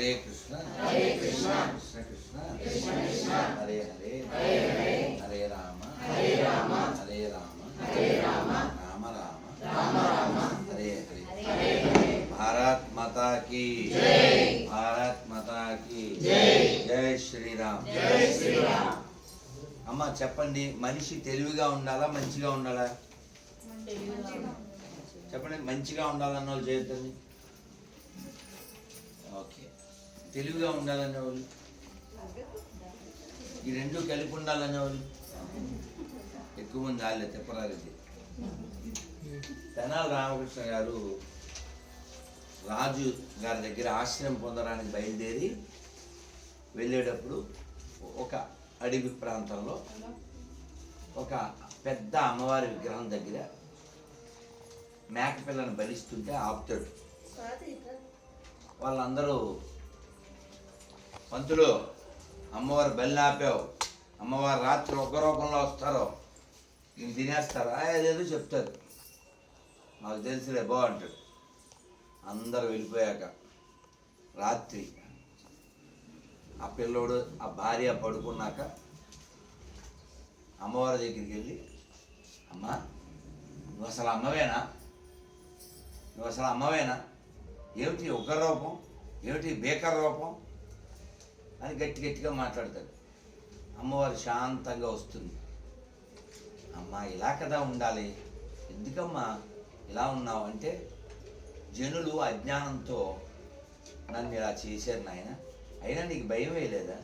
హరే కృష్ణ. హరే కృష్ణ. కృష్ణ కృష్ణ. కృష్ణ కృష్ణ. హరే హరే. హరే హరే. హరే రామ. హరే రామ. హరే రామ. హరే రామ. రామ రామ. రామ రామ. హరే హరే. భారత్ మాతా की భారత్ మాతా की జై శ్రీరామ్. జై శ్రీరామ్. అమ్మ చెప్పండి మనిషి తెలివిగా ఉండాలా మంచిగా ఉండాలా? చెప్పండి మంచిగా ఉండాలన్న వాళ్ళు చేయొద్దండి? ఓకే. తెలివిగా ఉండాలనే వాళ్ళు ఈ రెండు కలిపి ఉండాలనే వాళ్ళు ఎక్కువ మంది వాళ్ళే తిప్పరారెడ్డి తెనాలి రామకృష్ణ గారు రాజు గారి దగ్గర ఆశ్రయం పొందడానికి బయలుదేరి వెళ్ళేటప్పుడు ఒక అడవి ప్రాంతంలో ఒక పెద్ద అమ్మవారి విగ్రహం దగ్గర మేక పిల్లని బలిస్తుంటే ఆపుతాడు. వాళ్ళందరూ పంతులు అమ్మవారు బెల్లి ఆపావు. అమ్మవారు రాత్రి ఒక రూపంలో వస్తారో. నేను తినేస్తారా? అదేదో చెప్తారు. నాకు తెలిసిలే బాగుంటుంది అందరు వెళ్ళిపోయాక రాత్రి ఆ పిల్లోడు ఆ భార్య పడుకున్నాక అమ్మవారి దగ్గరికి వెళ్ళి అమ్మా నువ్వు అసలు అమ్మవేనా? నువ్వు అసలు అమ్మవేనా? ఏమిటి ఉగ్ర రూపం? ఏమిటి బేకర్ రూపం? అని గట్టి గట్టిగా మాట్లాడతాడు. అమ్మవారు శాంతంగా వస్తుంది. అమ్మ ఇలా కదా ఉండాలి. ఎందుకమ్మా ఇలా ఉన్నావు అంటే జనులు అజ్ఞానంతో నన్ను ఇలా చేశారు నాయన. అయినా నీకు భయం వేయలేదా?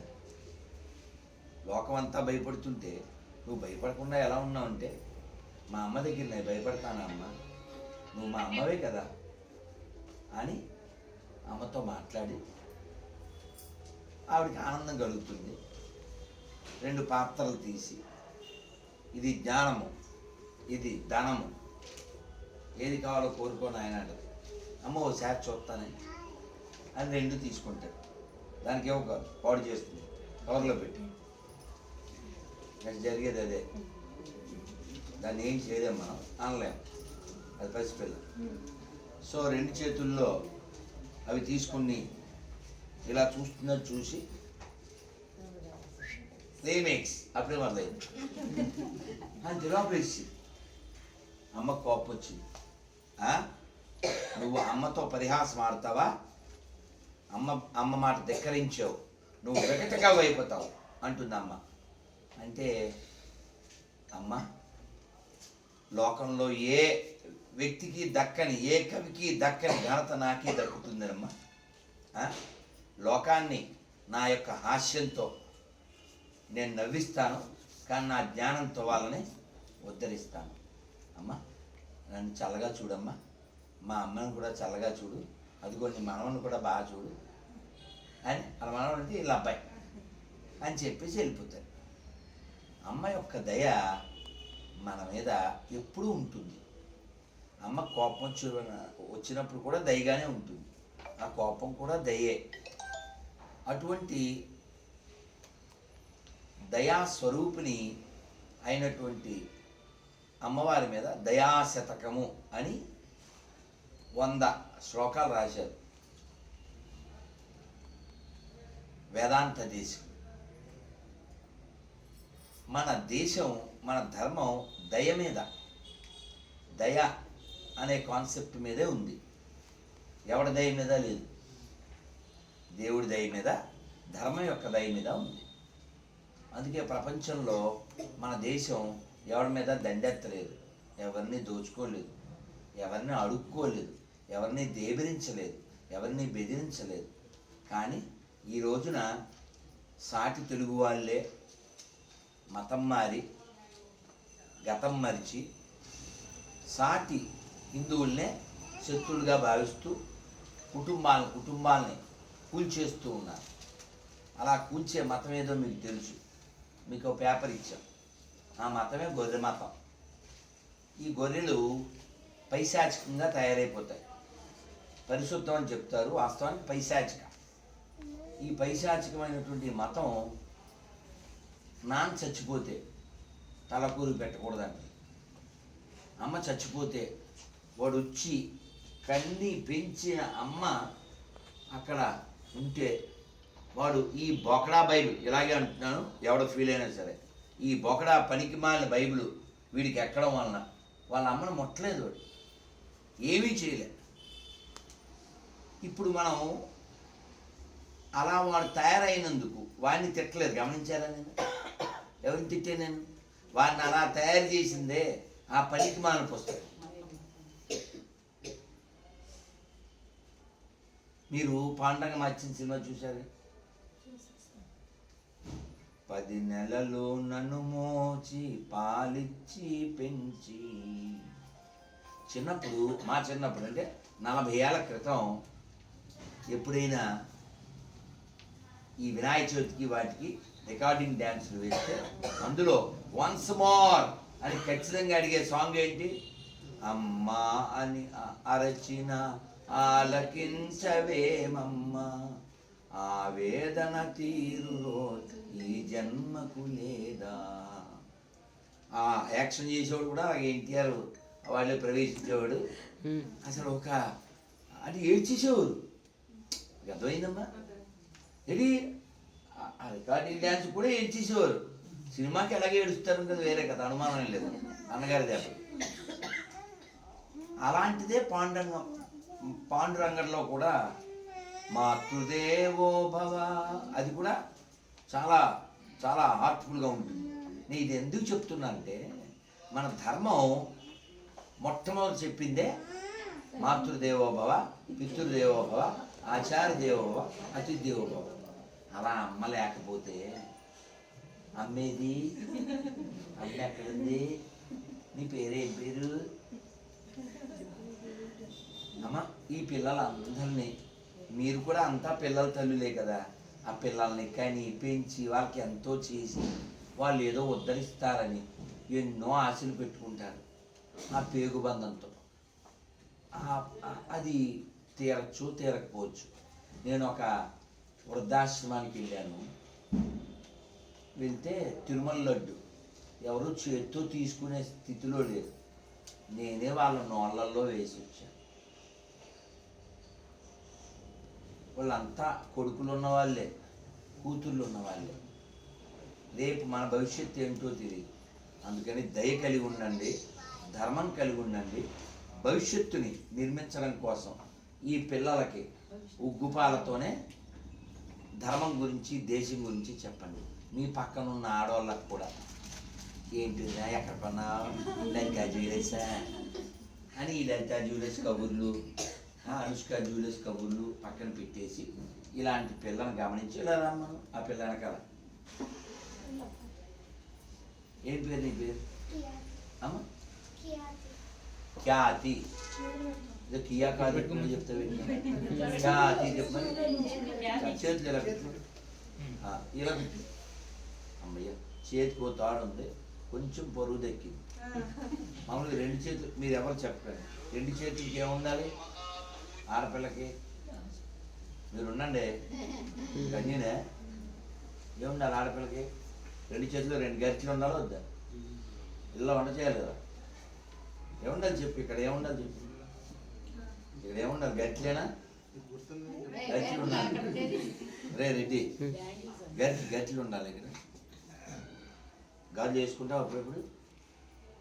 లోకమంతా భయపడుతుంటే నువ్వు భయపడకుండా ఎలా ఉన్నావు అంటే మా అమ్మ దగ్గర నేను భయపడతానా అమ్మ? నువ్వు మా అమ్మవే కదా అని అమ్మతో మాట్లాడి ఆవిడకి ఆనందం కలుగుతుంది. రెండు పాత్రలు తీసి ఇది జ్ఞానము ఇది ధనము. ఏది కావాలో కోరుకోని ఆయన అంటది. అమ్మ ఓసారి చూస్తానే. అని రెండు తీసుకుంటాడు దానికి ఏమో కాదు పాడు చేస్తుంది. కవర్లో పెట్టి. నెక్స్ట్ జరిగేది అదే. దాన్ని ఏం చేయలేం మనం. అనలేం. అది పసిపిల్ల సో రెండు చేతుల్లో అవి తీసుకుని ఇలా చూస్తున్నది చూసి. రీమేక్స్ అప్పుడే మొదలైంది. అని తిరాపేసి అమ్మ కోపం వచ్చింది నువ్వు అమ్మతో పరిహాసం ఆడతావా? అమ్మ అమ్మ మాట ధిక్కరించావు. నువ్వు వికటగా అయిపోతావు అంటుంది అమ్మ అంటే అమ్మ లోకంలో ఏ వ్యక్తికి దక్కని ఏ కవికి దక్కని ఘనత నాకే దక్కుతుందమ్మా లోకాన్ని నా యొక్క హాస్యంతో నేను నవ్విస్తాను కానీ నా జ్ఞానంతో వాళ్ళని ఉద్ధరిస్తాను. అమ్మా నన్ను చల్లగా చూడమ్మా. మా అమ్మని కూడా చల్లగా చూడు. అదిగో నీ మనవని కూడా బాగా చూడు. అని వాళ్ళ మనవడు అంటే వీళ్ళ అబ్బాయి అని చెప్పేసి వెళ్ళిపోతారు అమ్మ యొక్క దయ మన మీద ఎప్పుడూ ఉంటుంది. అమ్మ కోపం వచ్చి వచ్చినప్పుడు కూడా దయగానే ఉంటుంది. ఆ కోపం కూడా దయే. అటువంటి దయా స్వరూపిణి అయినటువంటి అమ్మవారి మీద దయాశతకము అని వంద శ్లోకాలు రాశారు. వేదాంత దేశం. మన దేశం మన ధర్మం దయ మీద. దయ అనే కాన్సెప్ట్ మీదే ఉంది. ఎవడి దయ మీద లేదు. దేవుడి దయ మీద ధర్మం యొక్క దయ మీద ఉంది. అందుకే ప్రపంచంలో మన దేశం ఎవరి మీద దండెత్తలేదు ఎవరిని దోచుకోలేదు ఎవరిని అడుక్కోలేదు ఎవరిని దేబరించలేదు ఎవరిని బెదిరించలేదు. కానీ ఈ రోజున సాటి తెలుగు వాళ్ళే మతం మారి గతం మరిచి సాటి హిందువుల్నే శత్రువులుగా భావిస్తూ కుటుంబాలను కుటుంబాలని కూల్చేస్తూ ఉన్నారు. అలా కూల్చే మతం ఏదో మీకు తెలుసు. మీకు పేపర్ ఇచ్చాం. ఆ మతమే గొర్రె మతం. ఈ గొర్రెలు పైశాచికంగా తయారైపోతాయి. పరిశుద్ధం అని చెప్తారు వాస్తవానికి పైశాచిక. ఈ పైశాచికమైనటువంటి మతం నాన్న చచ్చిపోతే తలకూరు పెట్టకూడదండి. అమ్మ చచ్చిపోతే వాడు వచ్చి కన్ని పెంచిన అమ్మ అక్కడ ఉంటే వాడు ఈ బొకడా బైబిల్ ఇలాగే అంటున్నాను ఎవడో ఫీల్ అయినా సరే ఈ బొకడా పనికి మాలిన బైబిల్ వీడికి ఎక్కడం వలన వాళ్ళ అమ్మను ముట్టలేదు వాడు. ఏమీ చేయలే. ఇప్పుడు మనం అలా వాడు తయారైనందుకు వాడిని తిట్టలేదు. గమనించారా నేను? ఎవరిని తిట్టే నేను? వాడిని అలా తయారు చేసిందే ఆ పనికి మాలిన పుస్తకం. మీరు పాండగ మార్చిన సినిమా చూశారు? పది నెలలు నన్ను మోచి పాలిచ్చి పెంచి. చిన్నప్పుడు మా చిన్నప్పుడు అంటే నలభై ఏళ్ళ క్రితం ఎప్పుడైనా ఈ వినాయక చవితికి వాటికి రికార్డింగ్ డ్యాన్సులు వేస్తే అందులో వన్స్ మోర్ అని ఖచ్చితంగా అడిగే సాంగ్ ఏంటి? అమ్మా అని అరచిన ఆలకించవేమమ్మ? ఆ వేదన తీరు రోజు ఈ జన్మకు లేదా? ఆ యాక్షన్ చేసేవాడు కూడా ఎన్టీఆర్ వాళ్ళే ప్రవేశించేవాడు. అసలు ఒక అది ఏడ్చేసేవారు. అర్థమైందమ్మా? ఇది ఆ- రికార్డింగ్ డ్యాన్స్ కూడా ఏడ్చేసేవారు. సినిమాకి ఎలాగే ఏడుస్తారు కదా వేరే కదా అనుమానం లేదు. అన్నగారి దెబ్బ అలాంటిదే పాండురంగం పాండురంగంలో కూడా మాతృదేవో భవ. అది కూడా చాలా చాలా హార్ట్ఫుల్గా ఉంటుంది. నేను ఇది ఎందుకు చెప్తున్నా అంటే మన ధర్మం మొట్టమొదటి చెప్పిందే మాతృదేవో భవ పితృదేవో భవ ఆచార్య దేవో భవ భవ. అలా అమ్మ లేకపోతే అమ్మేది? అమ్మ ఎక్కడుంది? నీ పేరేం పేరు? అమ్మ ఈ పిల్లలందరినీ మీరు కూడా అంతా పిల్లల తల్లులే కదా. ఆ పిల్లల్ని కానీ పెంచి వాళ్ళకి ఎంతో చేసి వాళ్ళు ఏదో ఉద్ధరిస్తారని ఎన్నో ఆశలు పెట్టుకుంటారు ఆ పేగుబంధంతో. అది తీరచ్చు తీరకపోవచ్చు. నేను ఒక వృద్ధాశ్రమానికి వెళ్ళాను. వెళ్తే తిరుమల లడ్డు. ఎవరు చేత్తో తీసుకునే స్థితిలో లేరు నేనే వాళ్ళ నోళ్ళల్లో వేసి వచ్చాను వాళ్ళంతా కొడుకులు ఉన్న వాళ్ళే కూతుర్లు ఉన్న వాళ్ళే రేపు మన భవిష్యత్తు ఏమిటో తెలియదు అందుకని దయ కలిగి ఉండండి ధర్మం కలిగి ఉండండి భవిష్యత్తుని నిర్మించడం కోసం ఈ పిల్లలకి ఉగ్గుపాలతోనే ధర్మం గురించి దేశం గురించి చెప్పండి. మీ పక్కన ఉన్న ఆడవాళ్ళకు కూడా. ఏంటి ఎక్కడ పన్నా లలిత జ్యువెలర్సా? అని ఈ లలిత జ్యువెలర్స్ కబుర్లు. అనుష్క జ్యువెలర్స్ కబుర్లు పక్కన పెట్టేసి ఇలాంటి పిల్లని గమనించి ఇలా రమ్మను? ఆ పిల్ల వెనకాల. ఏం పేరు నీ పేరు? అమ్మ? ఖ్యాతి ఇదో కియా కాదు పెట్టుకుని చెప్తావు. ఖ్యాతి చెప్పమని చేతులు ఇలా పెట్టు? ఆ, ఇలా పెట్టు. అమ్మయ్య చేతికి ఓ తాడు ఉంది. కొంచెం పరువు దక్కింది మామూలుగా రెండు చేతులు మీరు ఎవరు చెప్పండి రెండు చేతులకి ఏముండాలి? ఆడపిల్లకి. మీరు ఉండండి. కన్యనే. ఏముండాలి ఆడపిల్లకి? రెండు చేతులు రెండు గరిచలు ఉండాలి వద్దా? ఇల్లు వంట చేయాలి కదా. ఏముండాలి చెప్పు ఇక్కడ ఏముండాలి చెప్పు. ఇక్కడ ఏముండాలి గట్లేనా గట్లు ఉండాలి. రే రెడ్డి. గట్టి గట్లు ఉండాలి ఇక్కడ. గాజు వేసుకుంటావా అప్పుడప్పుడు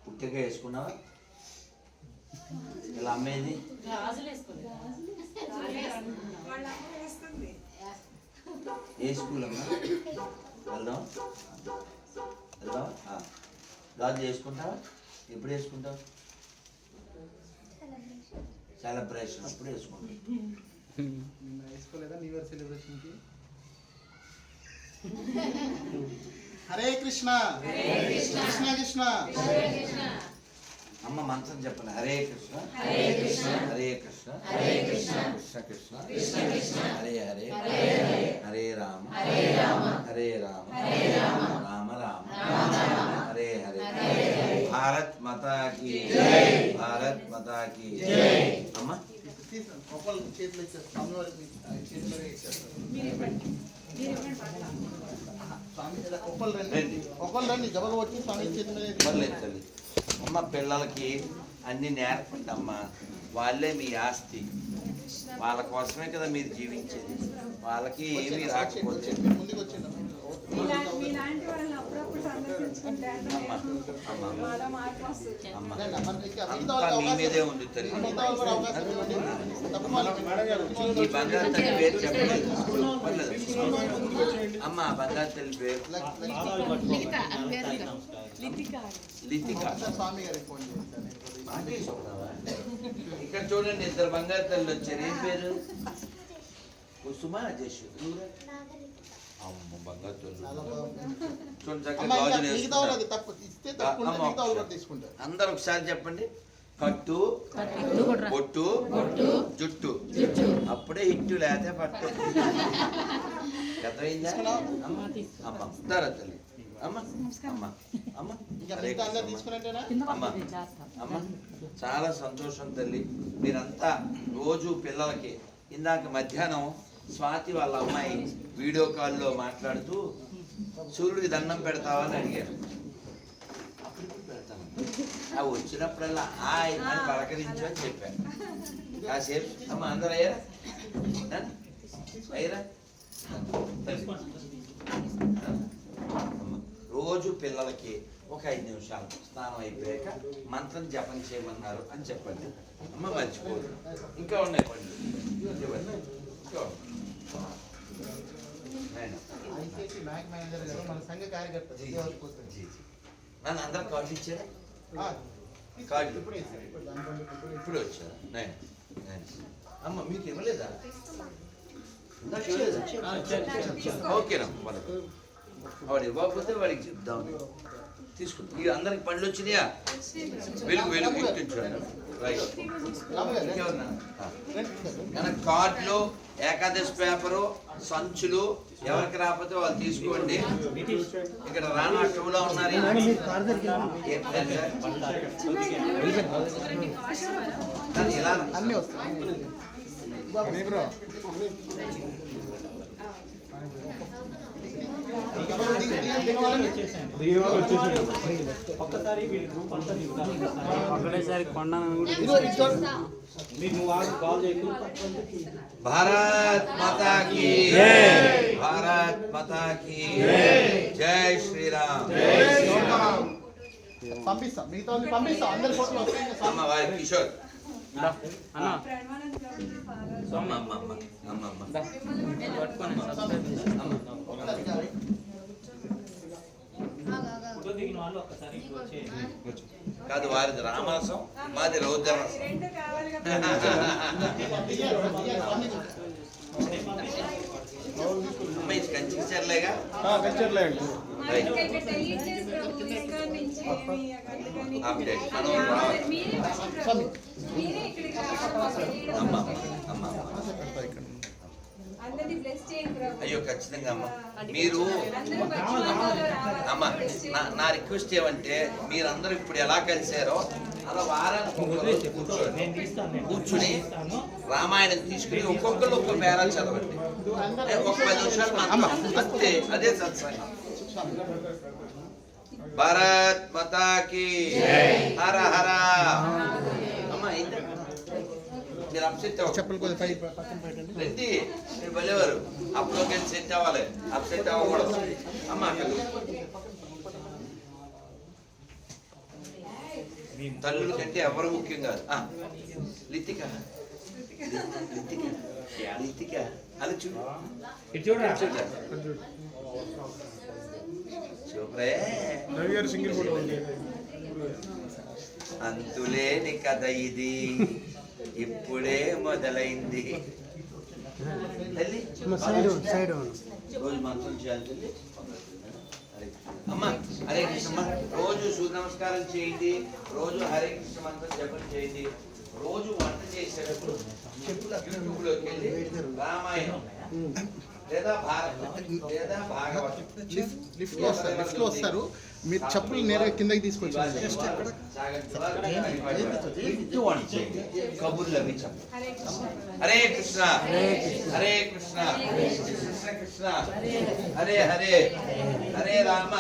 పుట్టక వేసుకున్నావా? ఇలా అమ్మేది? ఏ స్కూల్ అమ్మా? వెళ్దాం. వెళ్దాం. ఆ. గాజులు వేసుకుంటావా? ఎప్పుడు వేసుకుంటావు? సెలబ్రేషన్ అప్పుడు వేసుకోలేదా న్యూ ఇయర్ సెలబ్రేషన్కి హరే కృష్ణ. కృష్ణ. కృష్ణ. అమ్మ మంత్రం చెప్పండి హరే కృష్ణ హరే కృష్ణ హరే కృష్ణ హరే కృష్ణ కృష్ణ కృష్ణ కృష్ణ కృష్ణ హరే హరే హరే రామ హరే రామ హరే రామ హరే రామ రామ రామ హరే హరే భారత్ మాతా की భారత్ మాతా की అమ్మ తీసాను కొప్పలు చేతులు ఇచ్చేస్తారు స్వామి వారికి చేతిలో ఇచ్చేస్తారు స్వామి ఇలా కొప్పలు రండి రండి. కొప్పలు రండి జబగ వచ్చి స్వామి చేతి మీద పర్లేదు తల్లి అమ్మ పిల్లలకి అన్ని నేర్పండి అమ్మ వాళ్ళే మీ ఆస్తి. వాళ్ళ కోసమే కదా మీరు జీవించేది. వాళ్ళకి ఏమీ రాకపోతే. అంతా మీ మీదే ఉంది తల్లి ఈ బంగారు తల్లి పేరు చెప్పలేదు. అమ్మ బంగారు తల్లి పేరు? ఇక్కడ చూడండి ఇద్దరు బంగారు తల్లి వచ్చారు. ఏం పేరు? కుసుమ జస్సు అమ్మ బంగారు. చూడండి చక్కగా గాజులు వేసుకుంటారు. అందరు ఒకసారి చెప్పండి. కట్టు బొట్టు జుట్టు. అప్పుడే ఇట్టు లేతే పట్టు. అర్థమైందా? అమ్మ చాలా సంతోషం తల్లి. మీరంతా రోజు పిల్లలకి ఇందాక మధ్యాహ్నం స్వాతి వాళ్ళ అమ్మాయి వీడియో కాల్లో మాట్లాడుతూ సూర్యుడికి దండం పెడతావా? అని అడిగారు. అప్పుడు పెడతాను. ఆ వచ్చినప్పుడల్లా హాయ్ అని పలకరించు అని చెప్పాను. కాసేపు అమ్మ అందరు అయ్యారా? అయ్యారా? రోజు పిల్లలకి ఒక ఐదు నిమిషాలు స్నానం అయిపోయాక మంత్రం జపం చేయమన్నారు అని చెప్పండి. అమ్మ మర్చిపోదు. ఇంకా ఉన్నాయి జీ. నన్ను అందరు కార్డు ఇచ్చారా? కార్డు. ఇప్పుడే వచ్చారా నాయన నాయన. అమ్మ మీకు ఇవ్వలేదా? ఓకేనా మనకు వాడు ఇవ్వకపోతే వాడికి చెప్దాం. తీసుకుంటాం. ఈ అందరికి పండ్లు వచ్చినాయా? వెలుగు వెలుగు ఇట్టించండి రైట్. కార్డులు ఏకాదశి పేపరు సంచులు ఎవరికి రాకపోతే వాళ్ళు తీసుకోండి. ఇక్కడ రానా టూలో ఉన్నారు ఇలా అన్నీ ఒకటేసారి కొండ ఇదిగో ఇదిగో. మీకు నువ్వు ఆగు కాల్ చేయకు భారత్ మాతా की భారత్ మాతా की జై శ్రీరామ్ పంపిస్తాం మిగతా వాళ్ళని పంపిస్తాం అందరి ఫోటోలు వస్తాయి ఇంకా అమ్మ వారి కిషోర్ కాదు వారిది రామాసం మాది రౌద్రమాసం. రెండు కావాలి కదా దిగారు, దిగారు, స్వామి గారు. అమ్మ ఇది కంచి చర్లేగా ఇక్కడ అప్డేట్ అయ్యో ఖచ్చితంగా అమ్మ. మీరు అమ్మ నా నా రిక్వెస్ట్ ఏమంటే మీరందరూ ఇప్పుడు ఎలా కలిసారో అలా వారానికి కూర్చోండి. కూర్చుని రామాయణం తీసుకుని ఒక్కొక్కరు ఒక్కొక్క పేరా చదవండి. ఒక పది నిమిషాలు అంతే అదే సత్సంగం భారత్ మాతాకి హర హర మీరు అప్సెట్ చెప్పులు కొద్దిగా పై పక్కన పెట్టండి రండి మీరు వెళ్ళేవారు అప్లోకి సెట్ అవ్వాలి అప్సెట్ అవ్వకూడదు అమ్మ అక్కడ తల్లుల కంటే ఎవరు ముఖ్యం కాదు ఆ, లితిక లితిక లితిక అది చూడు ఇటు చూడరా చూడు చూపరే అంతులేని కథ ఇది. ఇప్పుడే మొదలైంది. తల్లి? సైడ్ సైడ్ రోజు మంత్రం చేయాలి తల్లి. హరే కృష్ణ. అమ్మ హరే కృష్ణ రోజు సూర్య నమస్కారం చేయండి. రోజు హరే కృష్ణ మంత్రం జపం చేయండి. రోజు వంట చేసేటప్పుడు యూట్యూబ్లోకి వెళ్ళి రామాయణం. లేదా లేదా లిఫ్ట్లో వస్తారు లిఫ్ట్లో వస్తారు. మీరు చెప్పులు నేరుగా కిందకి తీసుకొచ్చారు చేయండి కబుర్లు అవి చెప్పండి హరే కృష్ణ. హరే కృష్ణ. హరే కృష్ణ. కృష్ణ. కృష్ణ. హరే. హరే హరే రామ.